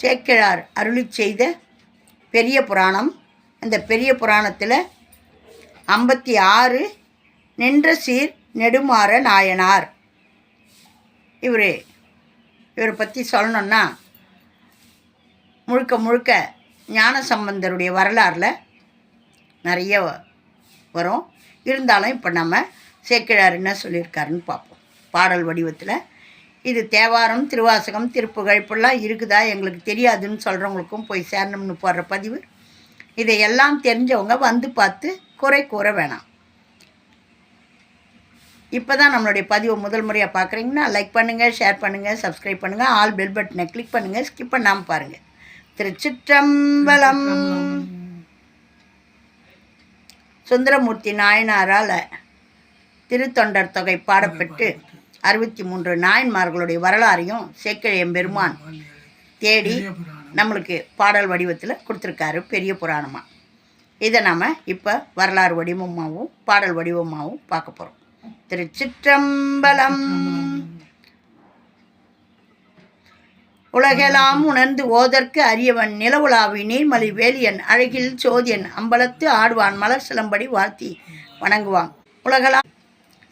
சேக்கிழார் அருளி செய்த பெரிய புராணம். அந்த பெரிய புராணத்தில் ஐம்பத்தி ஆறு நின்ற சீர் நெடுமாற நாயனார். இவர் இவரை பற்றி சொல்லணுன்னா முழுக்க முழுக்க ஞான சம்பந்தருடைய வரலாறில் நிறைய வரும். இருந்தாலும் இப்போ நம்ம சேக்கிழார் என்ன சொல்லியிருக்காருன்னு பார்ப்போம். பாடல் வடிவத்தில் இது தேவாரம் திருவாசகம் திருப்புகழ் இப்படிலாம் இருக்குதா? எங்களுக்கு தெரியாதுன்னு சொல்கிறவங்களுக்கும் போய் சேரணும்னு போடுற பதிவு. இதையெல்லாம் தெரிஞ்சவங்க வந்து பார்த்து குறை கூற வேணாம். இப்போ தான் நம்மளுடைய பதிவை முதல் முறையாக பார்க்குறீங்கன்னா லைக் பண்ணுங்கள் ஷேர் பண்ணுங்கள் சப்ஸ்கிரைப் பண்ணுங்கள் ஆல் பெல் பட்டனை கிளிக் பண்ணுங்கள் ஸ்கிப் பண்ணாமல் பாருங்கள் திருச்சிற்றம்பலம். சுந்தரமூர்த்தி நாயனாரால் திருத்தொண்டர் தொகை பாடப்பட்டு அறுபத்தி மூன்று நாயன்மார்களுடைய வரலாறையும் சேக்கிழையம் பெருமான் தேடி நம்மளுக்கு பாடல் வடிவத்தில் கொடுத்துருக்காரு பெரிய புராணமாக இதை நாம் இப்போ வரலாறு வடிவமாகவும் பாடல் வடிவமாகவும் பார்க்க போகிறோம் திருச்சிற்றம்பலம். உலகெல்லாம் உணர்ந்து ஓதற்கு அரியவன் நிலவுலாவி நீர்மலி வேலியன் அழகில் சோதியன் அம்பலத்து ஆடுவான் மலர் சிலம்படி வாழ்த்தி வணங்குவான். உலகெல்லாம்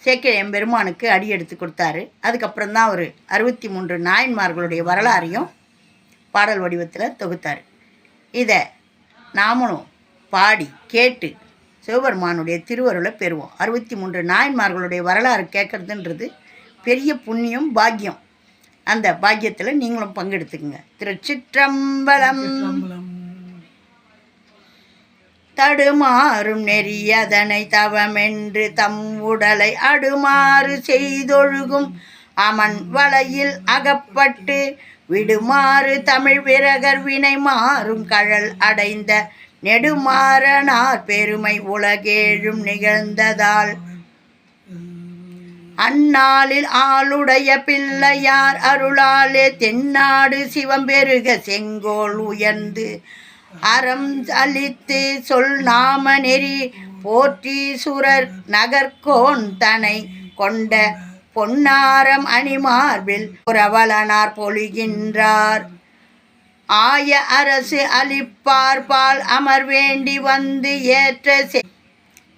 சேக்கிழ பெருமானுக்கு அடி எடுத்து கொடுத்தாரு. அதுக்கப்புறம் தான் அவர் அறுபத்தி மூன்று நாயன்மார்களுடைய வரலாறையும் பாடல் வடிவத்தில் தொகுத்தார். இதை நாமளும் பாடி கேட்டு சிவபெருமானுடைய திருவருளை பெறுவோம். அறுபத்தி மூன்று நாயன்மார்களுடைய வரலாறு கேட்குறதுன்றது பெரிய புண்ணியம் பாக்கியம். அந்த பாக்கியத்தில் நீங்களும் பங்கெடுத்துக்குங்க. திருச்சிற்றம்பலம். தடுமாறும் நெறியதனை தவமென்று தம் உடலை அடுமாறு செய்தொழுகும். அமன் வலையில் அகப்பட்டு விடுமாறு தமிழ் விரகர் வினை மாறும் கழல் அடைந்த நெடுமாறனார் பெருமை உலகேழும் நிகழ்ந்ததால். அந்நாளில் ஆளுடைய பிள்ளையார் அருளாலே தென்னாடு சிவம்பெருக செங்கோல் உயர்ந்து அறம் அளித்து சொல் நாம நெறி போற்றி சுரர் நகர்கோன் தனை கொண்ட பொன்னாரம் அணிமார்பில் புரவலனார் பொழிகின்றார். ஆய அரசு அளிப்பார்பால் அமர் வேண்டி வந்து ஏற்ற செ-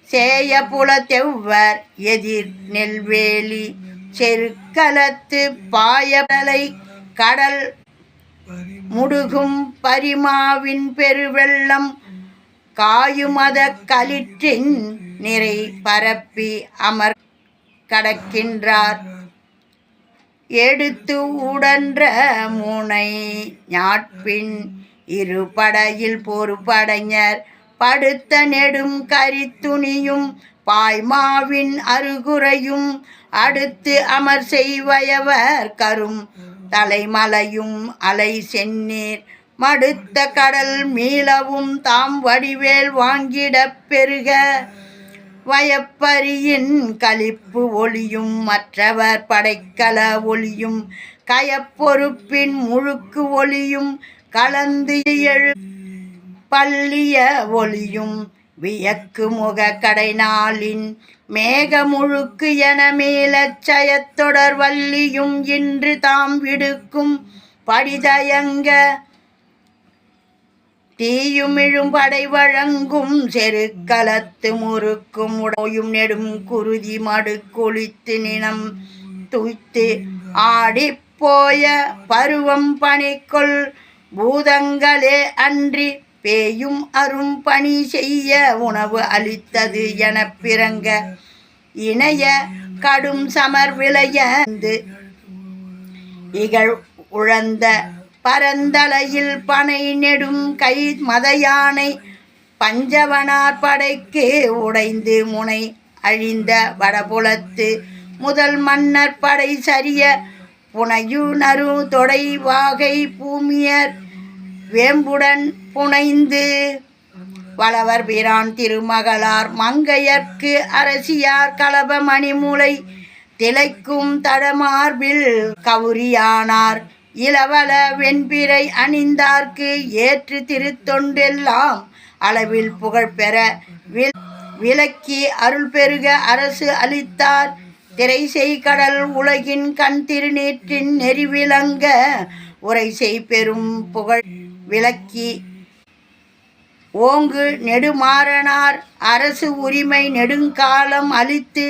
சேய புலத்தெவ்வர் எதிர் நெல்வேலி செருக்கலத்து பாயலை கடல் முடுகும் பரிமாவின் பெருவெள்ளம் காயுமத கலிற்றின் நிறை பரப்பி அமர் கடக்கின்றார். எடுத்து உடன்ற முனை ஞாட்பின் இரு படையில் பொறுப்படைஞர் படுத்த நெடும் கரித்துணியும் பாய்மாவின் அருகுறையும் அடுத்து அமர் செய்வயவர் கரும். தலைமலையும் அலை செந்நீர் மடுத்த கடல் மீளவும் தாம் வடிவேல் வாங்கிடப் பெருக. வயப்பரியின் களிப்பு ஒளியும் மற்றவர் படைக்கல ஒளியும். கயப்பொறுப்பின் முழுக்கு ஒளியும் கலந்து எழு பள்ளிய ஒளியும். வியக்கு முக கடைநாளின் மேக முழுக்கு என மேலச்சயத்தொடர் வள்ளியும் இன்று தாம் விடுக்கும் படிதயங்க தீயுமிழும் படை வழங்கும் செருக்கலத்து முறுக்கும் உடையும் நெடும் குருதி மடு குளித்து நினம் துய்த்து ஆடிப்போய பருவம் பணிக்குள் பூதங்களே அன்றி பேயும் அரும் பணி செய்ய உணவு அளித்தது என பிறங்க இணைய கடும் சமர் விளையந்து. இகழ் உழந்த பரந்தலையில் பனை நெடும் கை மதயானை பஞ்சவனார் படைக்கு உடைந்து முனை அழிந்த வடபுலத்து முதல் மன்னர் படை சரிய புனையுணரு தொடை வாகை பூமியர் வேம்புடன் புனைந்து. வளவர் பிரான் திருமகளார் மங்கையர்க்கு அரசியார் கலப மணிமூலை திளைக்கும் தடமார்பில் கவுரியானார். இளவல வெண்பிறை அணிந்தார்க்கு ஏற்று திருத்தொண்டெல்லாம் அளவில் புகழ் பெற வில் விலக்கி அருள் பெருக அரசு அளித்தார். திரை கடல் உலகின் கண் திருநீற்றின் நெறிவிளங்க உரை செய் பெரும் புகழ் விளக்கி ஓங்கு நெடுமாறனார் அரசு உரிமை நெடுங்காலம் அளித்து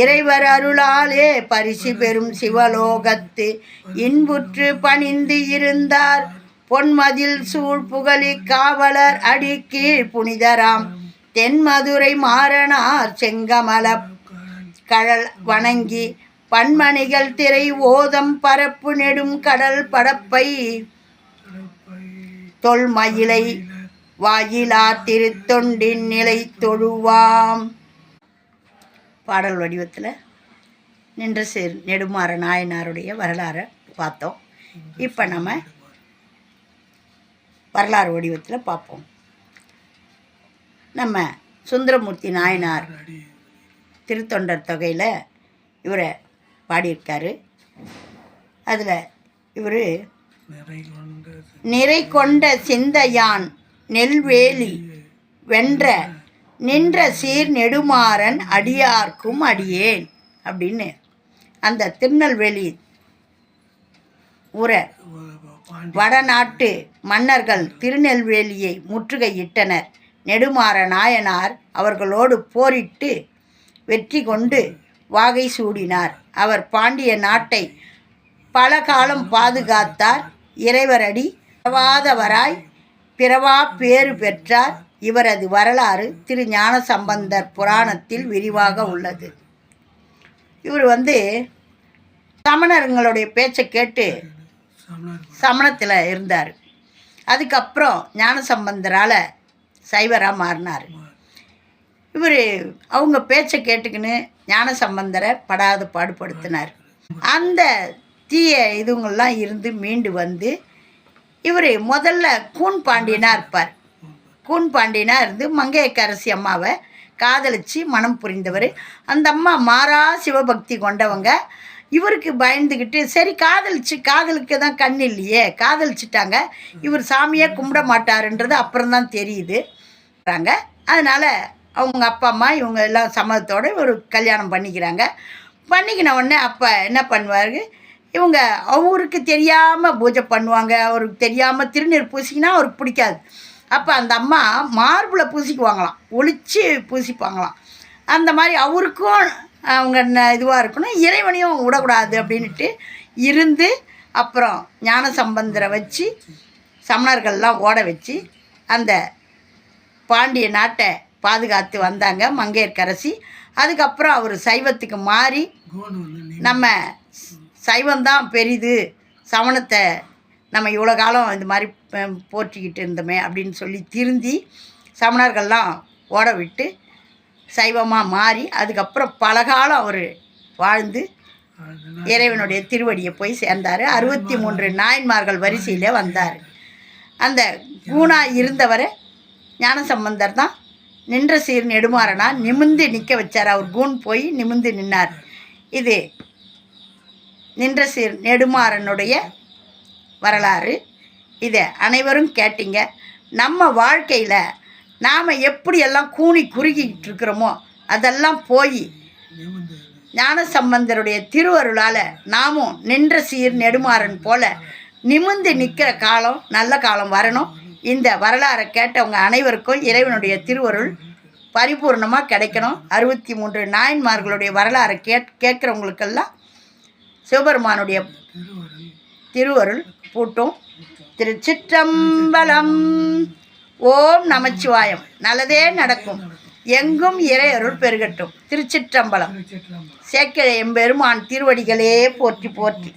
இறைவர் அருளாலே பரிசு பெறும் சிவலோகத்து இன்புற்று பணிந்து இருந்தார். பொன்மதில் சூழ் புகழி காவலர் அடி கீழ் புனிதராம். தென்மதுரை மாறனார் செங்கமல கடல் வணங்கி பன்மணிகள் திரை ஓதம் பரப்பு நெடும் கடல் படப்பை தொல்மயிலை வாயிலா திருத்தொண்டின் நிலை தொழுவாம் பாடல் வடிவத்தில் நின்ற சேர் நெடுமாற நாயனாருடைய வரலாறை பார்த்தோம். இப்போ நம்ம வரலாறு வடிவத்தில் பார்ப்போம். நம்ம சுந்தரமூர்த்தி நாயனார் திருத்தொண்டர் தொகையில் இவரை பாடியிருக்காரு. அதில் இவர் நிறை கொண்ட சிந்தையான் நெல்வேலி. வென்ற நின்ற சீர் நெடுமாறன் அடியார்க்கும் அடியேன் அப்படின்னு. அந்த திருநெல்வேலி உற வடநாட்டு மன்னர்கள் திருநெல்வேலியை முற்றுகையிட்டனர். நெடுமாற நாயனார் அவர்களோடு போரிட்டு வெற்றி கொண்டு வாகை சூடினார். அவர் பாண்டிய நாட்டை பல காலம் பாதுகாத்தார். இறைவரடி பிறவாதவராய் பிறவா பேறு பெற்றார். இவரது வரலாறு திரு ஞான சம்பந்தர் புராணத்தில் விரிவாக உள்ளது. இவர் வந்து சமணருங்களுடைய பேச்சை கேட்டு சமணத்தில் இருந்தார். அதுக்கப்புறம் ஞான சம்பந்தரால் சைவராக மாறினார். இவர் அவங்க பேச்சை கேட்டுக்கின்னு ஞான சம்பந்தரை படாத பாடுபடுத்தினார். அந்த தீய இதுங்கள்லாம் இருந்து மீண்டு வந்து இவர் முதல்ல கூன் பாண்டியனா இருப்பார். கூன் பாண்டியனா இருந்து மங்கையக்கரசி அம்மாவை காதலிச்சு மனம் புரிந்தவர். அந்த அம்மா மாறா சிவபக்தி கொண்டவங்க. இவருக்கு பயந்துக்கிட்டு சரி காதலிச்சு காதலுக்கு தான் கண் இல்லையே காதலிச்சிட்டாங்க. இவர் சாமியே கும்பிட மாட்டாருன்றது அப்புறம் தான் தெரியுது அதனால் அவங்க அப்பா அம்மா இவங்க எல்லாம் சம்மதத்தோடு ஒரு கல்யாணம் பண்ணிக்கிறாங்க. பண்ணிக்கின உடனே அப்போ என்ன பண்ணுவார்? இவங்க அவருக்கு தெரியாமல் பூஜை பண்ணுவாங்க அவருக்கு தெரியாமல் திருநீர் பூசிக்கினா அவருக்கு பிடிக்காது. அப்போ அந்த அம்மா மார்பில் பூசிக்குவாங்களாம் ஒளிச்சு பூசிப்பாங்களாம். அந்த மாதிரி அவருக்கும் அவங்க இதுவாக இருக்கணும் இறைவனையும் விடக்கூடாது அப்படின்ட்டு இருந்து அப்புறம் ஞான சம்பந்தரை வச்சு சமணர்கள்லாம் ஓட வச்சு அந்த பாண்டிய நாட்டை பாதுகாத்து வந்தாங்க மங்கையர்க்கரசி. அதுக்கப்புறம் அவர் சைவத்துக்கு மாறி நம்ம சைவம்தான் பெரிது. சமணத்தை நம்ம இவ்வளோ காலம் இந்த மாதிரி போற்றிக்கிட்டு இருந்தோமே அப்படின்னு சொல்லி திருந்தி சமணர்கள்லாம் ஓட விட்டு சைவமாக மாறி அதுக்கப்புறம் பல காலம் அவர் வாழ்ந்து இறைவனுடைய திருவடியை போய் சேர்ந்தார். அறுபத்தி மூன்று நாயன்மார்கள் வரிசையிலே வந்தார். அந்த கூணா இருந்தவரை ஞானசம்பந்தர் தான் நின்ற சீர் நெடுமாறனா நிமிந்து நிற்க வச்சார். அவர் கூன் போய் நிமிந்து நின்னார். இது நின்ற சீர் நெடுமாறனுடைய வரலாறு. இதை அனைவரும் கேட்டீங்க. நம்ம வாழ்க்கையில் நாம் எப்படியெல்லாம் கூனி குறுகிட்டு இருக்கிறோமோ அதெல்லாம் போய் ஞான சம்பந்தருடைய திருவருளால் நாமும் நின்ற சீர் நெடுமாறன் போல நிமிந்து நிற்கிற காலம் நல்ல காலம் வரணும். இந்த வரலாறை கேட்டவங்க அனைவருக்கும் இறைவனுடைய திருவருள் பரிபூர்ணமாக கிடைக்கணும். அறுபத்தி மூன்று நாயன்மார்களுடைய வரலாறை கேட் கேட்குறவங்களுக்கெல்லாம் சிவபெருமானுடைய திருவருள் பூட்டும். திருச்சிற்றம்பலம். ஓம் நமச்சிவாயம். நல்லதே நடக்கும். எங்கும் இறையருள் பெருகட்டும். திருச்சிற்றம்பலம். சேக்கிழ எம்பெருமான் திருவடிகளே போற்றி போற்றி.